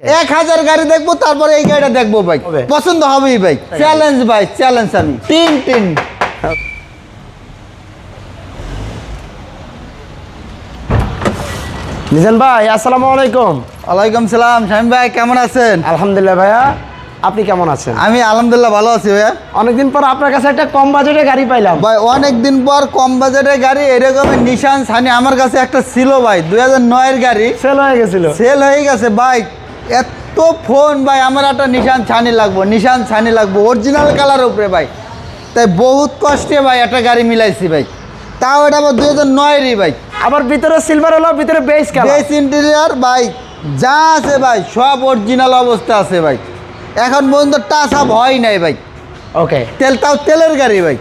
এক হাজার গাড়ি দেখব তারপরে এই গাড়িটা দেখব ভাই পছন্দ হবেই ভাই চ্যালেঞ্জ ভাই চ্যালেঞ্জ আমি। তিন তিন নিজান ভাই আসসালামু আলাইকুম। ওয়ালাইকুম সালাম শামিম ভাই কেমন আছেন? আলহামদুলিল্লাহ ভাইয়া আপনি কেমন আছেন? আমি আলহামদুলিল্লাহ ভালো আছি ভাইয়া। অনেকদিন পর আপনার কাছে একটা কম বাজেটে গাড়ি পাইলাম। ভাই অনেক দিন পর কম বাজেটের গাড়ি এরকম নিশান সানি আমার কাছে একটা ছিল ভাই দুই হাজার নয়ের গাড়ি। সেল হয়ে গেছিল। সেল হয়ে গেছে ভাই এত ফোন ভাই আমার একটা নিশান ছানি লাগবো নিশান ছানি লাগবো অরিজিনাল কালার উপরে ভাই। তাই বহুত কষ্টে ভাই একটা গাড়ি মিলাইছি ভাই। তাও এটা আবার দুই হাজার নয়েরই ভাই। আবার ভিতরে সিলভার হলো ভিতরে বেস বেস ইন্টেরিয়ার ভাই যা আছে ভাই সব অরিজিনাল অবস্থা আছে ভাই। এখন পর্যন্ত টাচ আপ হয় নাই ভাই। ওকে তেল তাও তেলের গাড়ি ভাই।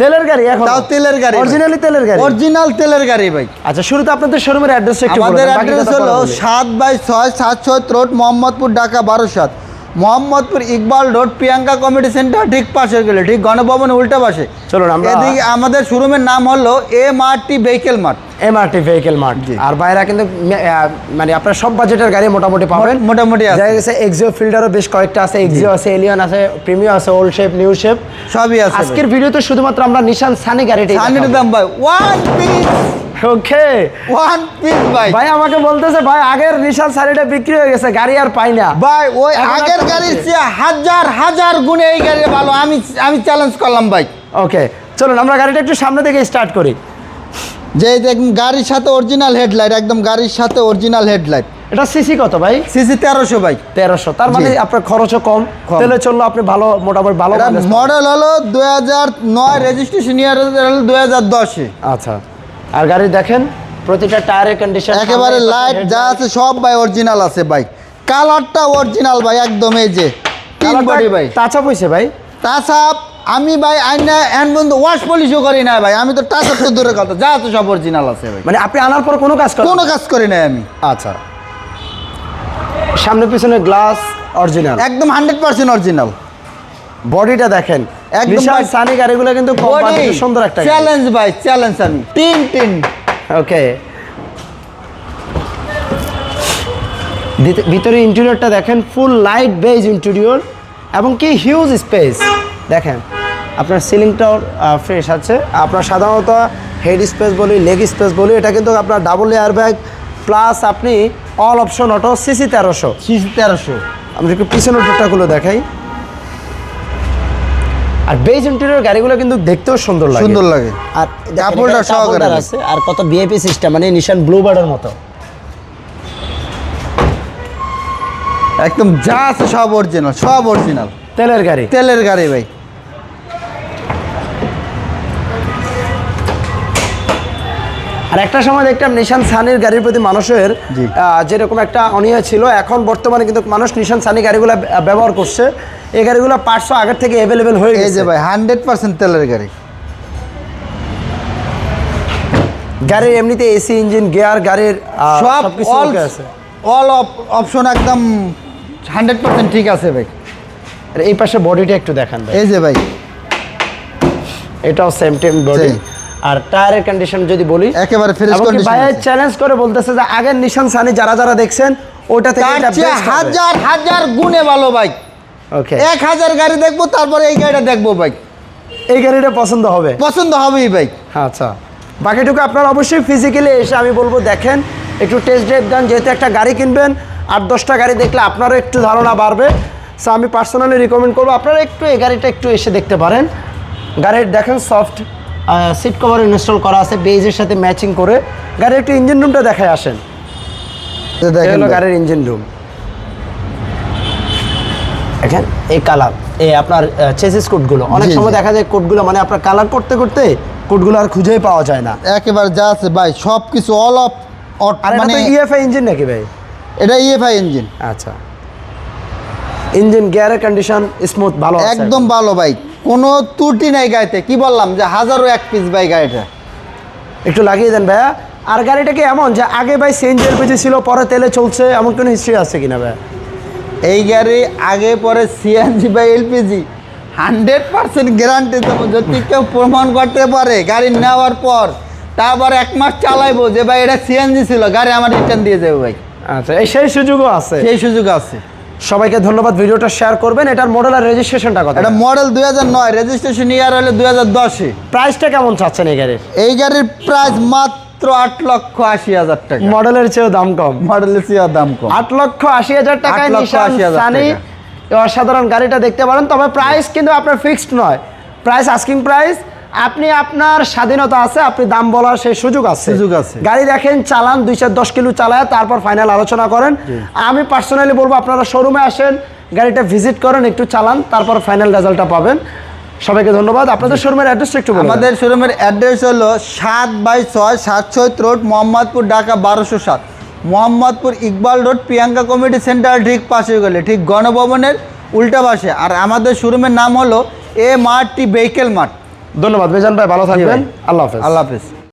তেলের গাড়ি এখন? তাও তেলের গাড়ি অরিজিনালি তেলের গাড়ি? অরিজিনাল তেলের গাড়ি ভাই। আচ্ছা শুরুতে আপনাদের শোরুমের অ্যাড্রেস একটু আমাদের অ্যাড্রেস হলো। সাত বাই ছয় সাতশত রোড মোহাম্মদপুর ঢাকা বারো সাত। Mohammadpur Iqbal road Priyanka committee centre ঠিক পাশে গেলে ঠিক গণভবন উল্টা পাশে। চলুন আমরা এদিকে আমাদের শোরুমের নাম হলো M R T vehicle mart. M R T vehicle mart. আর বাইরা কিন্তু মানে আপনার সব বাজেটের গাড়ি মোটামুটি পাবেন। মোটামুটি আছে। দেখা গেছে এক্সিও ফিল্ডারও বেশ কয়েকটা আছে এক্সিও আছে এলিয়ন আছে প্রিমিয়াম আছে ওল্ড শেপ নিউ শেপ সবই আছে। আজকের ভিডিওতে শুধুমাত্র আমরা নিশান সানি গাড়িটাই সানির দাম ভাই one piece okay one piece ভাই ভাই আমাকে বলতেছে ভাই আগের নিশান সানিটা বিক্রি হয়ে গেছে গাড়ি আর পাই না। ভাই ওই আগের গাড়ির। চেয়ে হাজার হাজার গুণে এই গাড়ি ভালো। আমি আমি চ্যালেঞ্জ করলাম ভাই। ওকে চলুন আমরা গাড়িটা একটু সামনে থেকে স্টার্ট করি। যে দেখুন গাড়ির সাথে অরিজিনাল হেডলাইট একদম গাড়ির সাথে অরিজিনাল হেডলাইট এটা সিসি কত ভাই? সিসি তেরোশো ভাই। তেরোশো। তার মানে আপনার খরচও কম। তেলে চলল আপনি ভালো মোটামুটি ভালো। মডেল হলো দুই হাজার নয় রেজিস্ট্রেশন ইয়ার হলো দুই হাজার দশে। আচ্ছা। আর গাড়ি দেখেন প্রতিটা টায়ারের কন্ডিশন একেবারে লাইট যা আছে সব ভাই অরিজিনাল আছে ভাই। কালারটা অরিজিনাল ভাই একদম এই যে। তিন বডি ভাই। টাচ আপ হয়েছে ভাই। তাছাড়া আমি ভাই আইনা এন বন্ধু ওয়াশ পলিশও করি না ভাই। আমি তো টাচ তো দূরের কথা যা আছে সব অরিজিনাল আছে ভাই। মানে আপনি আনার পর কোনো কাজ করেন কোনো কাজ করি নাই আমি। আচ্ছা। সামনে পিছনে গ্লাস অরিজিনাল একদম হান্ড্রেড পার্সেন্ট অরিজিনাল বডিটা দেখেন একদম ভাই- সানি গাড়িগুলো কিন্তু কম বাজেটে সুন্দর একটা চ্যালেঞ্জ ভাই চ্যালেঞ্জ আমি। তিন তিন। ওকে ভিতরে ইন্টেরিয়রটা দেখেন ফুল লাইট বেজ ইন্টেরিয়র এবং কি হিউজ স্পেস দেখেন আপনার সিলিংটাও ফ্রেশ আছে। আপনার সাধারণত হেড স্পেস বলি লেগ স্পেস বলি এটা কিন্তু আপনার ডাবল এয়ার ব্যাগ প্লাস আপনি অল অপশন অটো সিসি তেরোশো। সিসি তেরোশো। আমরা একটু পিছনের টুকটাগুলো দেখাই। আর বেজ ইন্টেরিয়র গাড়িগুলো কিন্তু দেখতেও সুন্দর লাগে। সুন্দর লাগে। আর কাপড়টা সহকারে আছে আর কত বিএপি সিস্টেম মানে নিশান ব্লু বার্ডের মতো। একদম যা আছে সব অরিজিনাল সব অরিজিনাল তেলের গাড়ি। তেলের গাড়ি ভাই। আর একটা সময় দেখতাম নিশান সানির গাড়ির প্রতি মানুষের যেরকম একটা অনীহা ছিল এখন বর্তমানে কিন্তু মানুষ নিশান সানি গাড়িগুলো ব্যবহার করছে। এই গাড়িগুলো পাঁচশো আগের থেকে অ্যাভেলেবেল হয়ে গেছে যে ভাই হান্ড্রেড পার্সেন্ট তেলের গাড়ি। গাড়ির এমনিতে এসি ইঞ্জিন গিয়ার গাড়ির সব অল অল অপশন একদম হান্ড্রেড পার্সেন্ট ঠিক আছে ভাই। আর এই পাশে বডিটা একটু দেখান ভাই। এই যে ভাই। এটাও সেম টেম বডি আর টায়ারের কন্ডিশন যদি বলি একেবারে ফ্রেশ কন্ডিশন ভাইয়া চ্যালেঞ্জ করে বলতেছে যে আগের নিশান সানি যারা যারা দেখছেন ওটা থেকে। হাজার হাজার গুণে ভালো ভাই। ওকে এক হাজার গাড়ি দেখব তারপরে এই গাড়িটা দেখব ভাই এই গাড়িটা পছন্দ হবে? পছন্দ হবেই ভাই আচ্ছা। বাকিটুকু আপনারা অবশ্যই ফিজিক্যালি এসে আমি বলব দেখেন একটু টেস্ট ড্রাইভ দেন যেহেতু একটা গাড়ি কিনবেন আট দশটা গাড়ি দেখলে আপনারও একটু ধারণা বাড়বে। সো আমি পার্সোনালি রিকমেন্ড করব আপনারা একটু এই গাড়িটা একটু এসে দেখতে পারেন। গাড়ির দেখেন সফট সিট কভার ইনস্টল করা আছে বেজের সাথে ম্যাচিং করে। গাড়ির একটু ইঞ্জিন রুমটা দেখায় আসেন। গাড়ির ইঞ্জিন রুম দেখেন এই কালার এই আপনার চেসিস কোডগুলো অনেক সময় দেখা যায় কোডগুলো মানে আপনার কালার করতে করতে কোডগুলো আর খুঁজেই পাওয়া যায় না। একেবারে যা আছে ভাই সব কিছু অল অফ মানে ইএফআই ইঞ্জিন নাকি ভাই? এটা ইএফআই ইঞ্জিন আচ্ছা। ইঞ্জিন গিয়ারের কন্ডিশন স্মুথ ভালো একদম ভালো ভাই। কোনো ত্রুটি নাই গাড়িতে। কি বললাম যে হাজারো এক পিস ভাই গাড়িটা। একটু লাগিয়ে দেন ভাইয়া। আর গাড়িটা কি এমন যে আগে ভাই সিএনজি এলপিজি ছিল পরে তেলে চলছে এমন কোনো হিস্ট্রি আছে কিনা ভাইয়া? এই গাড়ি আগে পরে সিএনজি বা এলপিজি হান্ড্রেড পার্সেন্ট গ্যারান্টি দেবো। যদি কেউ প্রমাণ করতে পারে গাড়ি নেওয়ার পর তারপর এক মাস চালাইবো যে ভাই এটা সিএনজি ছিল গাড়ি আমার রিটার্ন দিয়ে যাবে ভাই। আচ্ছা এই সেই সুযোগও আছে। সেই সুযোগ আছে। সবাইকে ধন্যবাদ ভিডিওটা শেয়ার করবেন। এটার মডেল আর রেজিস্ট্রেশনটা কত? এটা মডেল দুই হাজার নয় রেজিস্ট্রেশন ইয়ার হলে দুই হাজার দশে। প্রাইসটা কেমন চাচ্ছেন এই গাড়ির? এই গাড়ির প্রাইস মাত্র আট লক্ষ আশি হাজার টাকা। মডেলের চেয়েও দাম কম। মডেলের চেয়ে দাম কম। আট লক্ষ আশি হাজার টাকায় নিশান সানি টাকা। অসাধারণ গাড়িটা দেখতে পারেন। তবে প্রাইস কিন্তু আপনার ফিক্সড নয়। প্রাইস আস্কিং প্রাইস আপনি আপনার স্বাধীনতা আছে আপনি দাম বলার সেই সুযোগ আছে। সুযোগ আছে। গাড়ি দেখেন চালান দুই চার দশ কিলো চালায় তারপর ফাইনাল আলোচনা করেন। আমি পার্সোনালি বলব আপনারা শোরুমে আসেন গাড়িটা ভিজিট করেন একটু চালান তারপর ফাইনাল রেজাল্টটা পাবেন। সবাইকে ধন্যবাদ। আপনাদের শোরুমের অ্যাড্রেসটা একটু আমাদের শোরুমের অ্যাড্রেস হলো সাত বাই ছয় সাত ছয় রোড মোহাম্মদপুর ঢাকা বারোশো সাত। Mohammadpur Iqbal road Priyanka committee centre ঠিক পাশে গেলে ঠিক গণভবনের উল্টা পাশে। আর আমাদের শোরুমের নাম হলো এ মাঠটি ভেহিকেল মার্ট ধন্যবাদ বেজান ভাই ভালো থাকবেন। আল্লাহ হাফেজ। আল্লাহ হাফিজ।